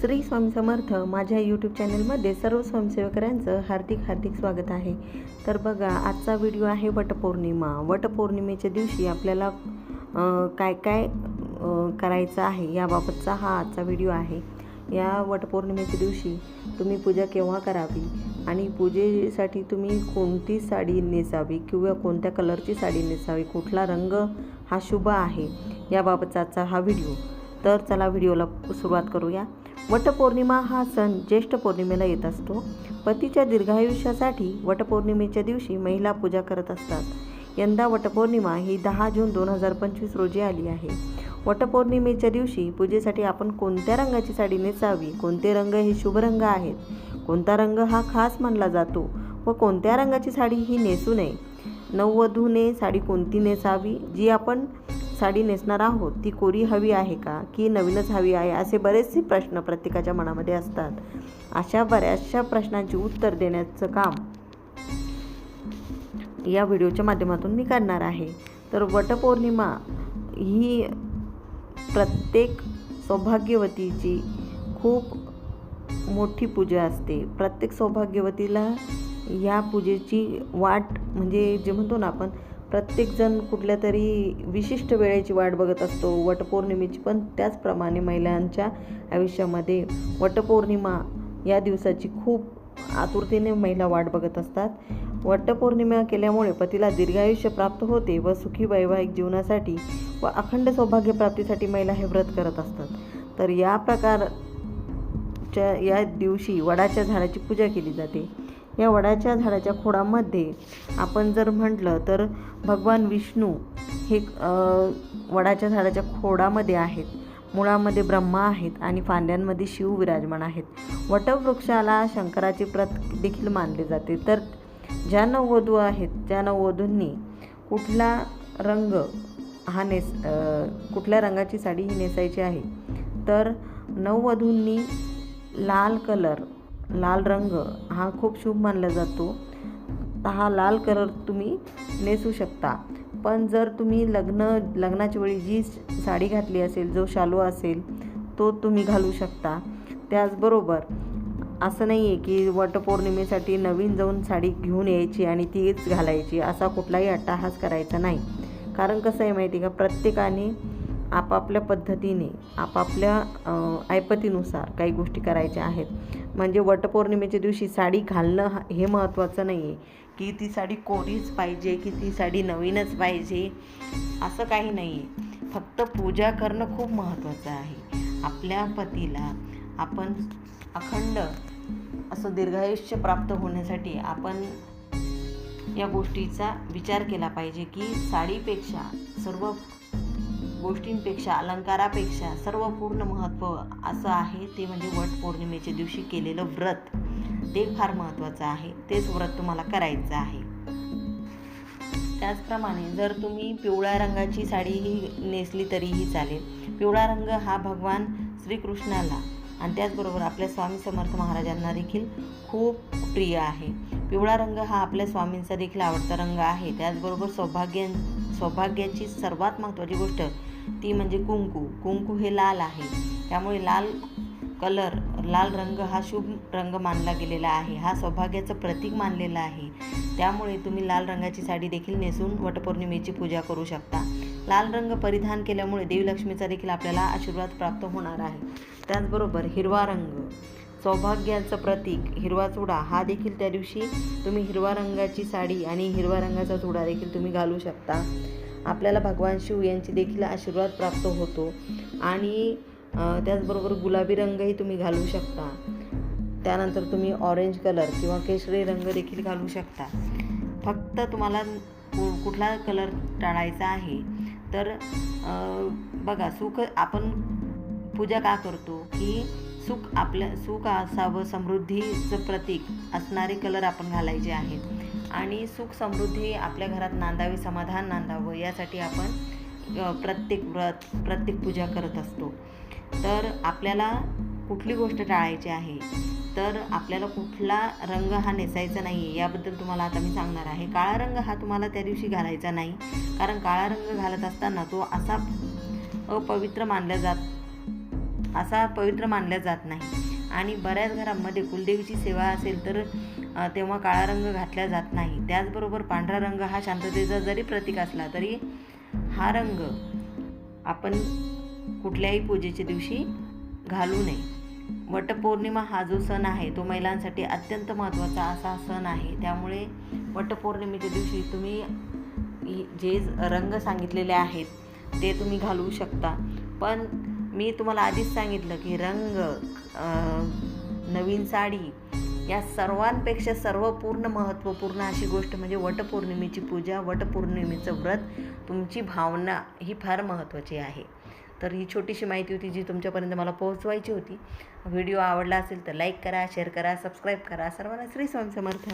श्री स्वामी समर्थ माझ्या यूट्यूब चॅनलमध्ये सर्व स्वयंसेवकऱ्यांचं हार्दिक हार्दिक स्वागत आहे. तर बघा आजचा व्हिडिओ आहे वटपौर्णिमा. वटपौर्णिमेच्या दिवशी आपल्याला काय काय करायचं आहे याबाबतचा हा आजचा व्हिडिओ आहे. या वटपौर्णिमेच्या दिवशी तुम्ही पूजा केव्हा करावी आणि पूजेसाठी तुम्ही कोणती साडी नेसावी किंवा कोणत्या कलरची साडी नेसावी कुठला रंग हा शुभ आहे याबाबतचा आजचा हा व्हिडिओ तर चला व्हिडिओला सुरुवात करूया. वटपौर्णिमा हा सण ज्येष्ठ पौर्णिमेला येत असतो. पतीच्या दीर्घायुष्यासाठी वटपौर्णिमेच्या दिवशी महिला पूजा करत असतात. यंदा वटपौर्णिमा ही दहा जून दोन हजार पंचवीस रोजी आली आहे. वटपौर्णिमेच्या दिवशी पूजेसाठी आपण कोणत्या रंगाची साडी नेसावी कोणते रंग हे शुभ रंग आहेत कोणता रंग हा खास मानला जातो व कोणत्या रंगाची साडी ही नेसू नये. नववधूने साडी कोणती नेसावी जी आपण साडी नेसणार आहोत ती कोरी हवी आहे का? की नवीनच हवी आहे? असे बरेचसे प्रश्न प्रत्येकाच्या मनामध्ये असतात. अशा बऱ्याचशा प्रश्नांची उत्तर देण्याचं काम या व्हिडिओच्या माध्यमातून मी करणार आहे. तर वटपौर्णिमा ही प्रत्येक सौभाग्यवतीची खूप मोठी पूजा असते. प्रत्येक सौभाग्यवतीला या पूजेची वाट म्हणजे जे म्हणतो ना आपण प्रत्येकजण कुठल्या तरी विशिष्ट वेळेची वाट बघत असतो वटपौर्णिमेची. पण त्याचप्रमाणे महिलांच्या आयुष्यामध्ये वटपौर्णिमा या दिवसाची खूप आतुरतेने महिला वाट बघत असतात. वटपौर्णिमा केल्यामुळे पतीला दीर्घायुष्य प्राप्त होते व सुखी वैवाहिक जीवनासाठी व अखंड सौभाग्य प्राप्तीसाठी महिला हे व्रत करत असतात. तर या प्रकारच्या या दिवशी वडाच्या झाडाची पूजा केली जाते. या वडाच्या झाडाच्या खोडामध्ये आपण जर म्हटलं तर भगवान विष्णू हे वडाच्या झाडाच्या खोडामध्ये आहेत. मुळामध्ये ब्रह्मा आहेत आणि फांद्यांमध्ये शिव विराजमान आहेत. वटवृक्षाला शंकराचे प्रत देखील मानले जाते. तर ज्या नववधू आहेत ज्या नववधूंनी कुठला रंग हा नेस कुठल्या रंगाची साडी ही नेसायची आहे? तर नववधूंनी लाल कलर लाल रंग हा खूप शुभ मानला जातो. तर हा लाल कलर तुम्ही नेसू शकता. पण जर तुम्ही लग्न लग्नाच्या वेळी जी साडी घातली असेल जो शालू असेल तो तुम्ही घालू शकता. त्याचबरोबर असं नाही आहे की वटपौर्णिमेसाठी नवीन जाऊन साडी घेऊन यायची आणि तीच घालायची असा कुठलाही अट्टाहास करायचा नाही. कारण कसं आहे माहिती का? प्रत्येकाने आपापल्या पद्धतीने आपापल्या ऐपतीनुसार काही गोष्टी करायच्या आहेत. म्हणजे वटपौर्णिमेच्या दिवशी साडी घालणं हे महत्त्वाचं नाही आहे की ती साडी कोरीच पाहिजे की ती साडी नवीनच पाहिजे असं काही नाही आहे फक्त पूजा करणं खूप महत्त्वाचं आहे. आपल्या पतीला आपण अखंड असं दीर्घायुष्य प्राप्त होण्यासाठी आपण या गोष्टीचा विचार केला पाहिजे की साडीपेक्षा सर्व गोष्टींपेक्षा अलंकारापेक्षा सर्व पूर्ण महत्त्व असं आहे ते म्हणजे वटपौर्णिमेच्या दिवशी केलेलं व्रत. ते फार महत्त्वाचं आहे. तेच व्रत तुम्हाला करायचं आहे. त्याचप्रमाणे जर तुम्ही पिवळ्या रंगाची साडीही नेसली तरीही चालेल. पिवळा रंग हा भगवान श्रीकृष्णाला आणि त्याचबरोबर आपल्या स्वामी समर्थ महाराजांना देखील खूप प्रिय आहे. पिवळा रंग हा आपल्या स्वामींचा देखील आवडता रंग आहे. त्याचबरोबर सौभाग्य सौभाग्याची सर्वात महत्त्वाची गोष्ट ती म्हणजे कुंकू. कुंकू हे लाल आहे. त्यामुळे लाल कलर लाल रंग हा शुभ रंग मानला गेलेला आहे. हा सौभाग्याचं प्रतीक मानलेलं आहे. त्यामुळे तुम्ही लाल रंगाची साडी देखील नेसून वटपौर्णिमेची पूजा करू शकता. लाल रंग परिधान केल्यामुळे देवीलक्ष्मीचा देखील आपल्याला आशीर्वाद प्राप्त होणार आहे. त्याचबरोबर हिरवा रंग सौभाग्याचं प्रतीक हिरवा चुडा हा देखील त्या दिवशी तुम्ही हिरवा रंगाची साडी आणि हिरवा रंगाचा चुडा देखील तुम्ही घालू शकता. आपल्याला भगवान शिव यांची देखील आशीर्वाद प्राप्त होतो. आणि त्याचबरोबर गुलाबी रंगही तुम्ही घालू शकता. त्यानंतर तुम्ही ऑरेंज कलर किंवा केशरी रंग देखील घालू शकता. फक्त तुम्हाला कु कुठला कलर टाळायचा आहे तर बघा सुख आपण पूजा का करतो? की सुख आपल्या सुख असावं समृद्धीचं प्रतीक असणारे कलर आपण घालायचे आहेत. आणि सुख समृद्धी आपल्या घरात नांदावी समाधान नांदावं यासाठी आपण प्रत्येक व्रत प्रत्येक पूजा करत असतो. तर आपल्याला कुठली गोष्ट टाळायची आहे? तर आपल्याला कुठला रंग हा नेसायचा नाही आहे याबद्दल तुम्हाला आता मी सांगणार आहे. काळा रंग हा तुम्हाला त्या दिवशी घालायचा नाही. कारण काळा रंग घालत असताना तो असा अपवित्र मानला जात असा पवित्र मानला जात नाही. आणि बऱ्याच घरांमध्ये कुलदेवीची सेवा असेल तर तेव्हा काळा रंग घातला जात नाही. त्याचबरोबर पांढरा रंग हा शांततेचा जरी प्रतीक असला तरी हा रंग आपण कुठल्याही पूजेच्या दिवशी घालू नये. वटपौर्णिमा हा जो सण आहे तो महिलांसाठी अत्यंत महत्त्वाचा असा सण आहे. त्यामुळे वटपौर्णिमेच्या दिवशी तुम्ही जे रंग सांगितलेले आहेत ते तुम्ही घालवू शकता. पण मी तुम्हाला आधीच सांगितलं की रंग नवीन साडी या सर्वांपेक्षा सर्व पूर्ण महत्त्वपूर्ण अशी गोष्ट म्हणजे वटपौर्णिमेची पूजा वटपौर्णिमेचं व्रत तुमची भावना ही फार महत्त्वाची आहे. तर ही छोटीशी माहिती होती जी तुमच्यापर्यंत मला पोहोचवायची होती. व्हिडिओ आवडला असेल तर लाईक करा शेअर करा सबस्क्राईब करा. सर्वांना श्री स्वामी समर्थ.